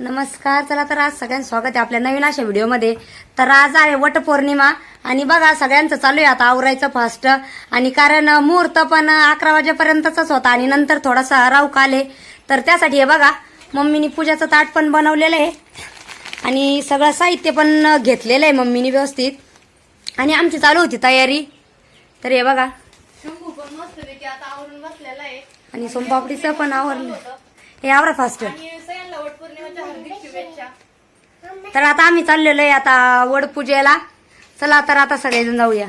नमस्कार चला तर आज सगळ्यांचं स्वागत आहे आपल्या नवीन अशा व्हिडिओमध्ये. तर आज आहे वटपौर्णिमा आणि बघा सगळ्यांचं चालू आहे आता आवरायचं फास्ट आणि कारण मुहूर्त पण अकरा वाजेपर्यंतच होता आणि नंतर थोडासा राऊक आले तर त्यासाठी हे बघा मम्मीनी पूजाचं ताट पण बनवलेलं आहे. आणि सगळं साहित्य पण घेतलेलं आहे मम्मीनी व्यवस्थित. आणि आमची चालू होती तयारी. तर हे बघा. आणि सोमपापडीचं पण आवरलं. हे आवरा फास्ट आणि सगळ्यांना वटपौर्णिमेच्या हार्दिक शुभेच्छा. तर आता आम्ही चाललेलो आहे आता वड पूजेला. चला तर आता सगळेजण जाऊया.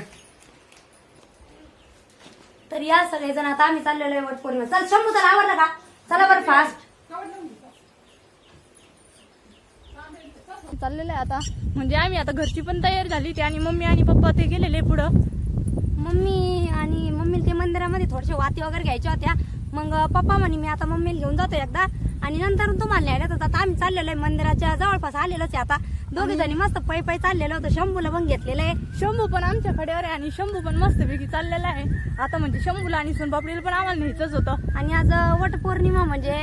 तर या सगळेजण आता आम्ही चाललेलो आहे चल शंभू चला आवडलं का? चला बरं फास्ट चाललेलं आहे आता. म्हणजे आम्ही आता घरची पण तयारी झाली ती आणि मम्मी आणि पप्पा ते गेलेले पुढं. मम्मी आणि मम्मी ते मंदिरामध्ये थोडेसे वाती वगैरे घ्यायच्या होत्या. मग पप्पा म्हणे मी आता मम्मीला घेऊन जातो एकदा. आणि नंतर तुम्हाला न्यायला तर आता आम्ही चाललेलो आहे मंदिराच्या जवळपास आलेलोच आहे आता. दोघे जणी मस्त पै पै चाललेलो होतो. शंभूला पण घेतलेलं आहे. शंभू पण आमच्या कडेवर आहे आणि शंभू पण मस्त पैकी चाललेला आहे. आता म्हणजे शंभूला आणि सोनपापडीला पण आम्हाला न्यायचंच होतं. आणि आज वटपौर्णिमा म्हणजे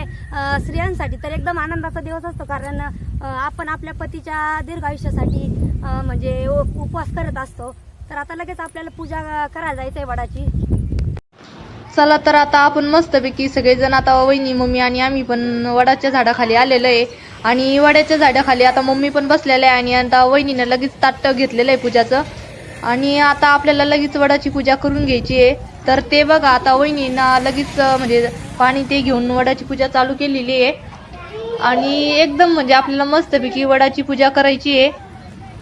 स्त्रियांसाठी तर एकदम आनंदाचा दिवस असतो. कारण आपण आपल्या पतीच्या दीर्घ आयुष्यासाठी म्हणजे उ- उपवास करत असतो. तर आता लगेच आपल्याला पूजा करायला जायचंय वडाची. चला तर आता आपण मस्तपैकी सगळेजण आता वहिनी मम्मी आणि आम्ही पण वडाच्या झाडाखाली आलेलो आहे. आणि वडाच्या झाडाखाली आता मम्मी पण बसलेलं आहे आणि आता वहिनीनं लगेच ताट घेतलेलं आहे पूजाचं. आणि आता आपल्याला लगेच वडाची पूजा करून घ्यायची आहे. तर ते बघा आता वहिनीनं लगेच म्हणजे पाणी ते घेऊन वडाची पूजा चालू केलेली आहे. आणि एकदम म्हणजे आपल्याला मस्तपैकी वडाची पूजा करायची आहे.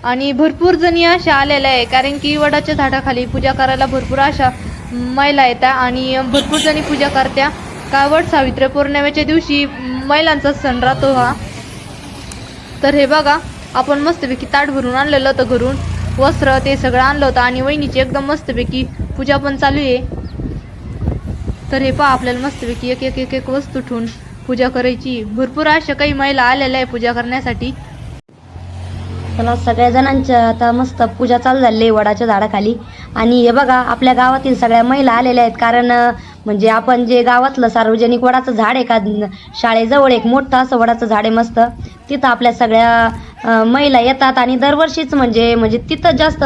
आणि भरपूर जणी अशा आलेल्या आहे कारण की वडाच्या झाडाखाली पूजा करायला भरपूर अशा महिला येतात आणि भरपूर जणी पूजा करत्या. का वड सावित्री पौर्णिमेच्या दिवशी महिलांचा सण राहतो हा. तर हे बघा आपण मस्तपैकी ताट भरून आणलेलं होतं घरून. वस्त्र ते सगळं आणलं होतं आणि वहिनीची एकदम मस्तपैकी पूजा पण चालू आहे. तर हे पहा आपल्याला मस्तपैकी एक एक एक एक वस्तू ठेवून पूजा करायची. भरपूर अशा काही महिला आलेल्या आहे पूजा करण्यासाठी. चला सगळ्या जणांच्या आता मस्त पूजा चालू झाली आहे वडाच्या झाडाखाली. आणि हे बघा आपल्या गावातील सगळ्या महिला आलेल्या आहेत. कारण म्हणजे आपण जे गावातलं सार्वजनिक वडाचं झाड आहे का शाळेजवळ एक मोठं असं वडाचं झाड आहे मस्त. तिथं आपल्या सगळ्या महिला येतात आणि दरवर्षीच म्हणजे म्हणजे तिथं जास्त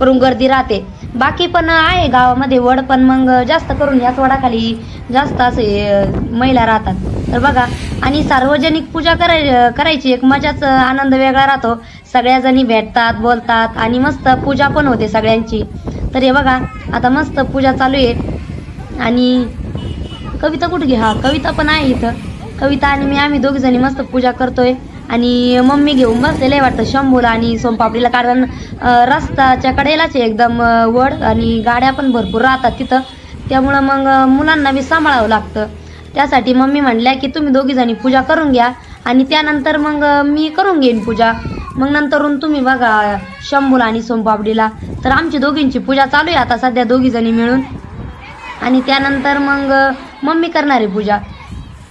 करून गर्दी राहते. बाकी पण आहे गावामध्ये वड पण मग जास्त करून याच वडाखाली जास्त असे महिला राहतात. तर बघा आणि सार्वजनिक पूजा कराय करायची एक मजाच आनंद वेगळा राहतो. सगळ्याजणी भेटतात बोलतात आणि मस्त पूजा पण होते सगळ्यांची. तर हे बघा आता मस्त पूजा चालू आहे. आणि कविता कुठे घे? हा कविता पण आहे इथं. कविता आणि मी आम्ही दोघीजणी मस्त पूजा करतोय. आणि मम्मी घेऊन बसलेलं आहे वाटतं शंभूला आणि सोमपापडीला कारण रस्ताच्या रस्त्याच्या कडेलाच आहे एकदम वड आणि गाड्या पण भरपूर राहतात तिथं. त्यामुळं मग मुलांना बी सांभाळावं लागतं. त्यासाठी मम्मी म्हणल्या की तुम्ही दोघीजणी पूजा करून घ्या. आणि त्यानंतर मग मी करून घेईन पूजा. मग नंतरून तुम्ही बघा शंभूला आणि सोमपापडीला तर आमची दोघींची पूजा चालू आहे आता सध्या दोघी जणी मिळून. आणि त्यानंतर मग मम्मी करणार आहे पूजा.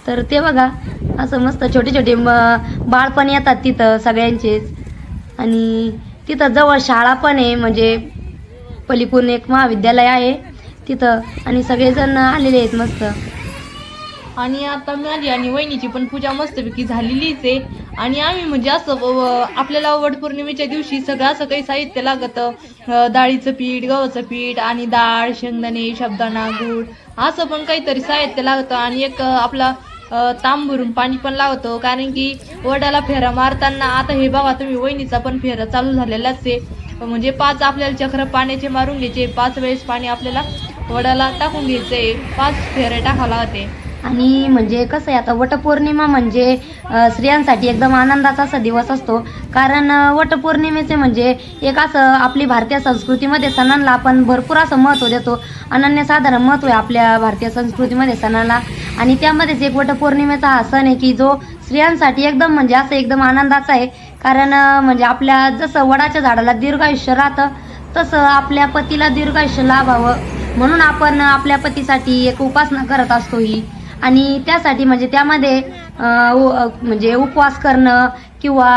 तर ते बघा असं मस्त छोटे छोटे म बाळ पण येतात तिथं सगळ्यांचेच. आणि तिथं जवळ शाळा पण आहे म्हणजे पलीकडून एक महाविद्यालय आहे तिथं. आणि सगळेजण आलेले आहेत मस्त. आणि आता माझी आणि वहिनीची पण पूजा मस्तपैकी झालेलीच आहे. आणि आम्ही म्हणजे असं आपल्याला वटपौर्णिमेच्या दिवशी सगळं असं काही साहित्य लागतं. डाळीचं पीठ गव्हाचं पीठ आणि डाळ शेंगदाणे शब्दाणा गूळ असं पण काहीतरी साहित्य लागतं. आणि एक आपला तांबरून तांब भरून पाणी पण लावतो कारण की वडाला फेरा मारताना आता हे बघा तुम्ही वहिनीचा पण फेरा चालू झालेलाच आहे. म्हणजे पाच आपल्याला चक्र पाण्याचे मारून घ्यायचे. पाच वेळेस पाणी आपल्याला वडाला टाकून घ्यायचे पाच फेरे टाकावं लागते. आणि म्हणजे कसं आहे आता वटपौर्णिमा म्हणजे स्त्रियांसाठी एकदम आनंदाचा असा दिवस असतो. कारण वटपौर्णिमेचे म्हणजे एक असं आपली भारतीय संस्कृतीमध्ये सणांना आपण भरपूर असं महत्त्व देतो. अनन्यसाधारण महत्त्व आहे आपल्या भारतीय संस्कृतीमध्ये सणाला. आणि त्यामध्येच एक वटपौर्णिमेचा हा सण आहे की जो स्त्रियांसाठी एकदम म्हणजे असं एकदम आनंदाचा आहे. कारण म्हणजे आपल्या जसं वडाच्या झाडाला दीर्घायुष्य राहतं तसं आपल्या पतीला दीर्घायुष्य लाभावं. म्हणून आपण आपल्या पतीसाठी एक उपासना करत असतो ही. आणि त्यासाठी म्हणजे त्यामध्ये म्हणजे उपवास करणं किंवा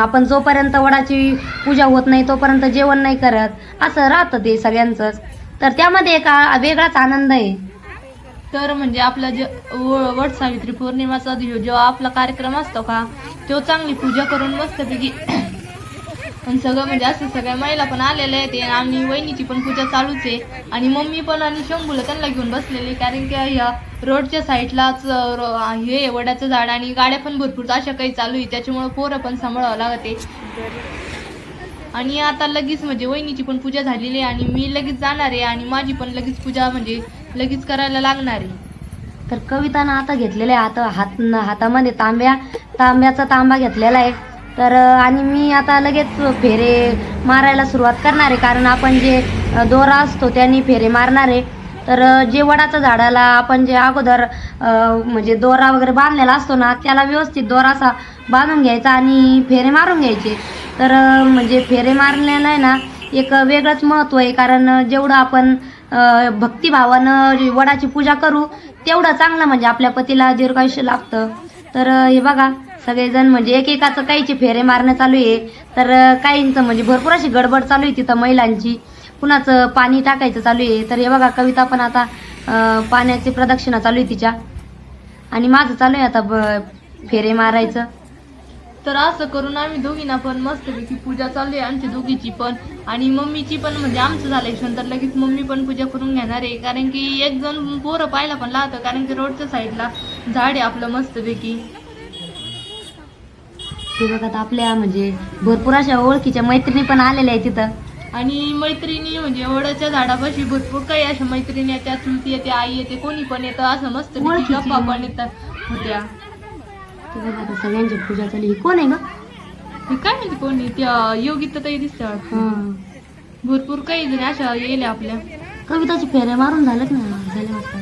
आपण जोपर्यंत वडाची पूजा होत नाही तोपर्यंत जेवण नाही करत असं राहतं ते सगळ्यांचंच. तर त्यामध्ये एक वेगळाच आनंद आहे. तर म्हणजे आपला जे व- वट सावित्री पौर्णिमाचा दिव- जेव्हा आपला कार्यक्रम असतो का तो चांगली पूजा करून मस्तपैकी आणि सगळं म्हणजे असं सगळ्या महिला पण आलेल्या आहेत आणि वहिनीची पण पूजा चालूच आहे. आणि मम्मी पण आणि शंभूला त्यांना घेऊन बसलेली कारण की ह्या रोडच्या साईडलाच हे आहे, वडाचं झाड आणि गाड्या पण भरपूर अशा काही चालू आहे त्याच्यामुळं पोरं पण सांभाळावं लागते. आणि आता लगेच म्हणजे वहिनीची पण पूजा झालेली आहे आणि मी लगेच जाणार आहे आणि माझी पण लगेच पूजा म्हणजे लगेच करायला लागणार आहे. तर कवितानं आता घेतलेलं आहे आता हात हातामध्ये तांब्या तांब्याचा तांबा घेतलेला आहे. तर आणि मी आता लगेच फेरे मारायला सुरुवात करणार आहे. कारण आपण जे दोरा असतो त्यांनी फेरे मारणार आहे. तर जे वडाचं झाडाला आपण जे अगोदर म्हणजे दोरा वगैरे बांधलेला असतो ना त्याला व्यवस्थित दोरा असा बांधून घ्यायचा आणि फेरे मारून घ्यायचे. तर म्हणजे फेरे मारण्याला आहे ना एक वेगळंच महत्त्व आहे. कारण जेवढं आपण भक्तिभावानं वडाची पूजा करू तेवढं चांगलं म्हणजे आपल्या पतीला दीर्घायुष्य लागतं तर हे बघा सगळेजण म्हणजे एकेकाचं काहीचे फेरे मारणं चालू आहे. तर काहींचं म्हणजे भरपूर अशी गडबड चालू आहे तिथं महिलांची. कुणाचं पाणी टाकायचं चालू आहे तर हे बघा कविता पण आता पाण्याची प्रदक्षिणा चालू आहे तिच्या. आणि माझं चालू आहे आता ब- फेरे मारायचं. तर असं करून आम्ही दोघींना पण मस्तपैकी पूजा चालू आहे आमच्या दोघीची पण. आणि मम्मीची पण म्हणजे आमचं झालंय नंतर लगेच मम्मी पण पूजा करून घेणार आहे कारण की एक जण पोरं पाहायला पण लागतं कारण की रोडच्या साईडला झाड आहे आपलं मस्तपैकी. हे बघा आता आपल्या म्हणजे भरपूर अशा ओळखीच्या मैत्रिणी पण आलेल्या आहे तिथं. आणि मैत्रिणी म्हणजे वडाच्या झाडापाशी भरपूर काही अशा मैत्रिणी येत्या चुलती येते आई येते कोणी पण येतं असं मस्त. गप्पा पण येतात होत्या. आता सगळ्यांची पूजा चालू ही कोण आहे ग? हे काय माहिती कोणी? त्या योगित ताई दिसते वाटतं. हा. भरपूर काही जणी अशा येईल आपल्या. कविताची फेऱ्या मारून झालं ना झाल्या वाटतं.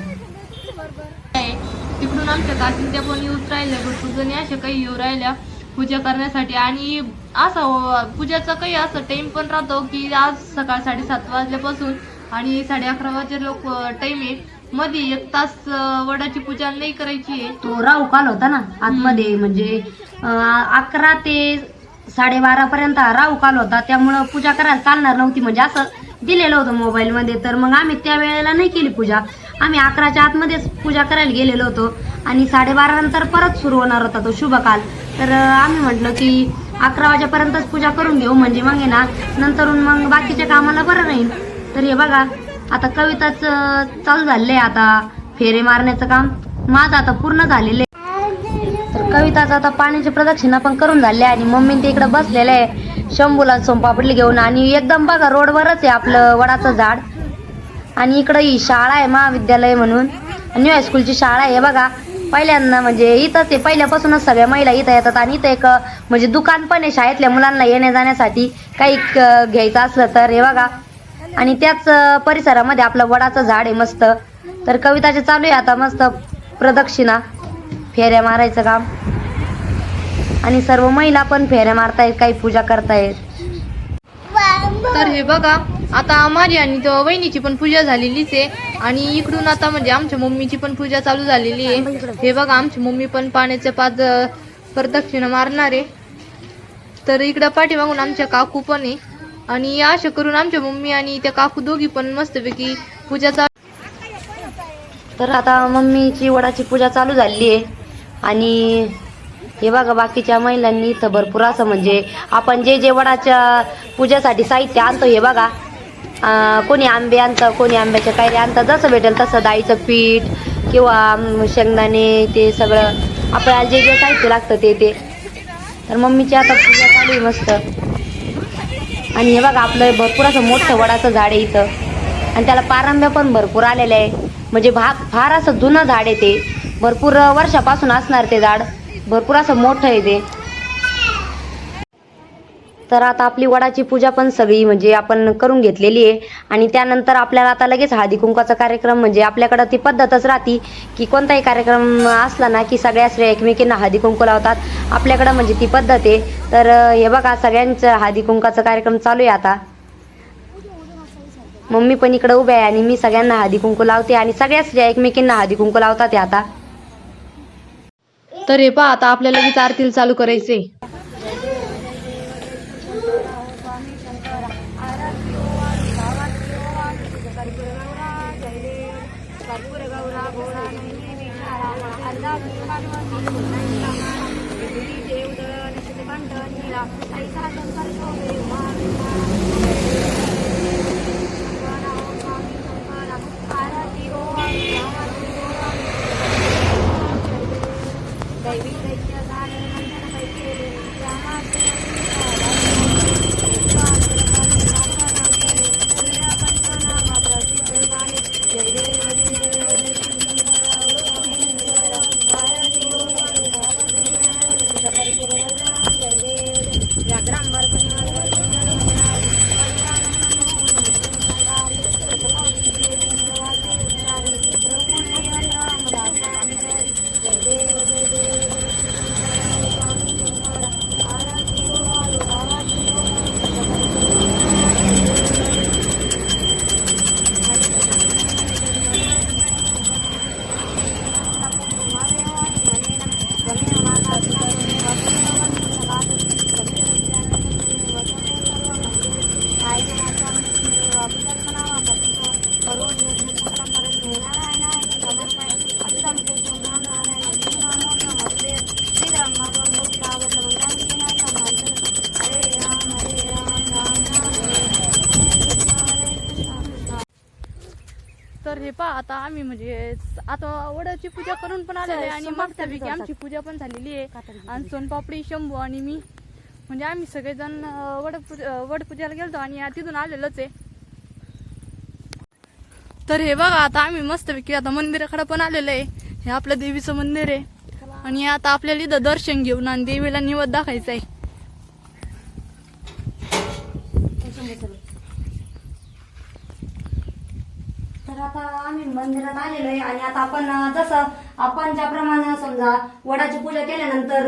आहे. तिकडून आमच्या काकीन त्या पण येऊच राहिल्या भरपूर जणी अशा काही येऊ राहिल्या. पूजा करण्यासाठी आणि असं पूजाचा काही असं टाइम पण राहतो की आज सकाळ साडेसात वाजल्यापासून आणि साडे अकरा वाजे लोक टाइम आहे. मध्ये एक तास वडाची पूजा नाही करायची आहे. तो राहू काल होता ना आतमध्ये म्हणजे अकरा ते साडेबारा पर्यंत राहू काल होता. त्यामुळं पूजा करायला चालणार नव्हती. म्हणजे असं दिलेलं होतं मोबाईलमध्ये. तर मग आम्ही त्या वेळेला नाही केली पूजा. आम्ही अकराच्या आतमध्येच पूजा करायला गेलेलो होतो. आणि साडेबारा नंतर परत सुरू होणार होता तो शुभकाल. तर आम्ही म्हटलं की अकरा वाजेपर्यंतच पूजा करून घेऊ म्हणजे मग आहे ना नंतरून मग बाकीच्या कामाला बरं राहील. तर हे बघा आता कविताच चालू झालेलं आहे आता फेरे मारण्याचं काम. माझं आता पूर्ण झालेलं आहे. तर कविताचं आता पाण्याची प्रदक्षिणा पण करून झाले आहे आणि मम्मी ते इकडे बसलेलं आहे. शंभूला सोमपापडली घेऊन आणि एकदम बघा रोडवरच आहे आपलं वडाचं झाड. आणि इकडं ही शाळा आहे महाविद्यालय म्हणून. न्यू हायस्कूलची शाळा आहे बघा. पहिल्यांदा म्हणजे इथंच ते पहिल्यापासूनच सगळ्या महिला इथं येतात आणि इथं एक म्हणजे दुकान पण आहे शाळेतल्या मुलांना येण्या जाण्यासाठी. काही क- घ्यायचं असलं तर हे बघा. आणि त्याच परिसरामध्ये आपलं वडाचं झाड आहे मस्त. तर कविताचे चालू आहे आता मस्त प्रदक्षिणा. फेऱ्या मारायचं काम. आणि सर्व महिला पण फेऱ्या मारतायत काही पूजा करतायत. तर हे बघा आता माझी आणि तो वहिनीची पण पूजा झालेलीच आहे. आणि इकडून आता म्हणजे आमच्या मम्मीची पण पूजा चालू झालेली आहे. हे बघा आमची मम्मी पण पाण्याचे पाच प्रदक्षिणा मारणार आहे. तर इकडं पाठीमागून आमच्या काकू पण आहे. आणि अशा करून आमच्या मम्मी आणि त्या काकू दोघी पण मस्तपैकी पूजा चालू तर आता मम्मीची वडाची पूजा चालू झालेली आहे. आणि हे बघा बाकीच्या महिलांनी इथं भरपूर असं म्हणजे आपण जे जे वडाच्या पूजेसाठी साहित्य आणतो हे बघा. कोणी आंबे आणतं कोणी आंब्याच्या कायऱ्या आणतं जसं भेटेल तसं डाळीचं पीठ किंवा शेंगदाणे ते सगळं. आपल्याला जे जे साहित्य लागतं ते ते. तर मम्मीची आता पूजा चालू आहे मस्त. आणि हे बघा आपलं भरपूर असं मोठं वडाचं झाड आहे इथं. आणि त्याला पारंब्या पण भरपूर आलेलं आहे. म्हणजे भा फार असं जुनं झाड आहे ते. भरपूर वर्षापासून असणार ते झाड. भरपूर असं मोठं आहे ते. तर आता आपली वडाची पूजा पण सगळी म्हणजे आपण करून घेतलेली आहे. आणि त्यानंतर आपल्याला आता लगेच हळदी कुंकाचा कार्यक्रम म्हणजे आपल्याकडं ती पद्धतच राहती की कोणताही कार्यक्रम असला ना की सगळ्या स्त्रिया एकमेकींना हळदी कुंकू लावतात. आपल्याकडं म्हणजे ती पद्धत आहे. तर हे बघा सगळ्यांचं हळदी कुंकाचा कार्यक्रम चालू आहे आता. मम्मी पण इकडं उभ्या आहे आणि मी सगळ्यांना हळदी कुंकू लावते आणि सगळ्या स्त्रिया एकमेकींना हळदी कुंकू लावतात हे आता. तर हे पहा आता आपल्याला लगेच आरतीला चालू करायचे तर हे पहा आता आम्ही म्हणजे आता वडाची पूजा करून पण आलेलो आहे आणि मागच्या पैकी आमची पूजा पण झालेली आहे. आणि सोनपापडी शंभू आणि मी. म्हणजे आम्ही सगळेजण वड वड पूजाला गेलतो आणि तिथून आलेलोच आहे. तर हे बघा आता आम्ही मस्तपैकी आता मंदिराकडे पण आलेलो आहे. हे आपलं देवीचं मंदिर आहे. आणि आता आपल्याला इथं दर्शन घेऊन आणि देवीला निवद दाखायचं आहे. तर आता आम्ही मंदिरात आलेलो आहे. आणि आता आपण जसं आपण ज्याप्रमाणे समजा वडाची पूजा केल्यानंतर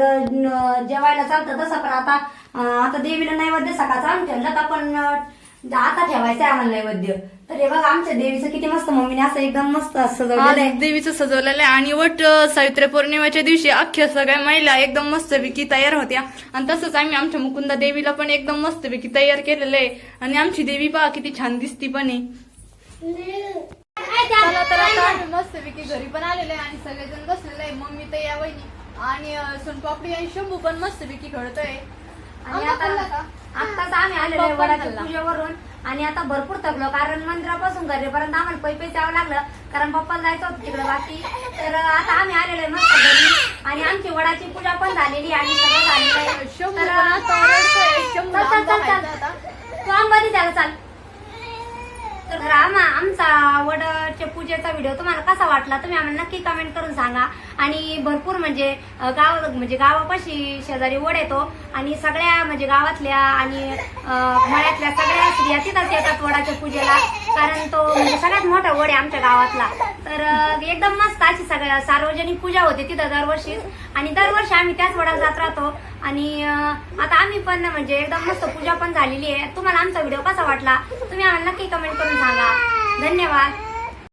जेवायला चालतं तसं पण आता अं, आता देवीला नैवेद्य सकाळचा आणून ठेवलं तर आपण अं, आता ठेवायचं आहे आम्हाला नैवेद्य. तर हे बघा आमच्या देवीचं किती मस्त मम्मीने असं एकदम मस्त सजवलेलं आज आहे. देवीचं सजवलेलं आहे. आणि वट अ, सावित्री पौर्णिमेच्या दिवशी अख्ख्या सगळ्या महिला एकदम मस्तपैकी तयार होत्या. आणि तसंच आम्ही आमच्या मुकुंदा देवीला पण एकदम मस्तपैकी तयार केलेलं आहे. आणि आमची देवी पहा किती छान दिसती पण आहे. चला तर आता आम्ही मस्तपैकी घरी पण आलेले आहे आणि सगळेजण बसलेले आहे मम्मी तर या वहिनी आणि सोनपापडी आणि शंभू पण मस्तपैकी खेळतोय आणि आंबा आता खाल्ला का? आत्ताच आम्ही आलेलो आहे पप्पा वडाच्या खाल्ला. पूजेवरून आणि आता भरपूर थकलो कारण मंदिरापासून घरीपर्यंत आम्हाला पै पै जावं लागलं कारण पप्पाला जायचं होतं तिकडे बाकी तर आता आम्ही आलेलो आहे मस्त घरी आणि आमची वडाची पूजा पण झालेली आणि सगळं झालेलं आहे शंभू तर पण आता रडतोय. शंभू चल, चल, आंबा चल, खायचा चल. आता. तू आंबा दे त्याला चाल तर आम्हा आमचा वडच्या पूजेचा व्हिडिओ तुम्हाला कसा वाटला? तुम्ही आम्हाला नक्की कमेंट करून सांगा. आणि भरपूर म्हणजे गाव म्हणजे गावापाशी शेजारी वड येतो. आणि सगळ्या म्हणजे गावातल्या आणि मळ्यातल्या सगळ्या स्त्रिया तिथंच येतात वडाच्या पूजेला. कारण तो म्हणजे सगळ्यात मोठा वड आहे आमच्या गावातला. तर एकदम मस्त अशी सगळ्या सार्वजनिक पूजा होते तिथं दरवर्षी. आणि दरवर्षी आम्ही त्याच वडात जात राहतो. आणि आता आम्ही पण म्हणजे एकदम मस्त पूजा पण झालेली आहे. तुम्हाला आमचा व्हिडिओ कसा वाटला? तुम्ही आम्हाला नक्की कमेंट करून सांगा. धन्यवाद.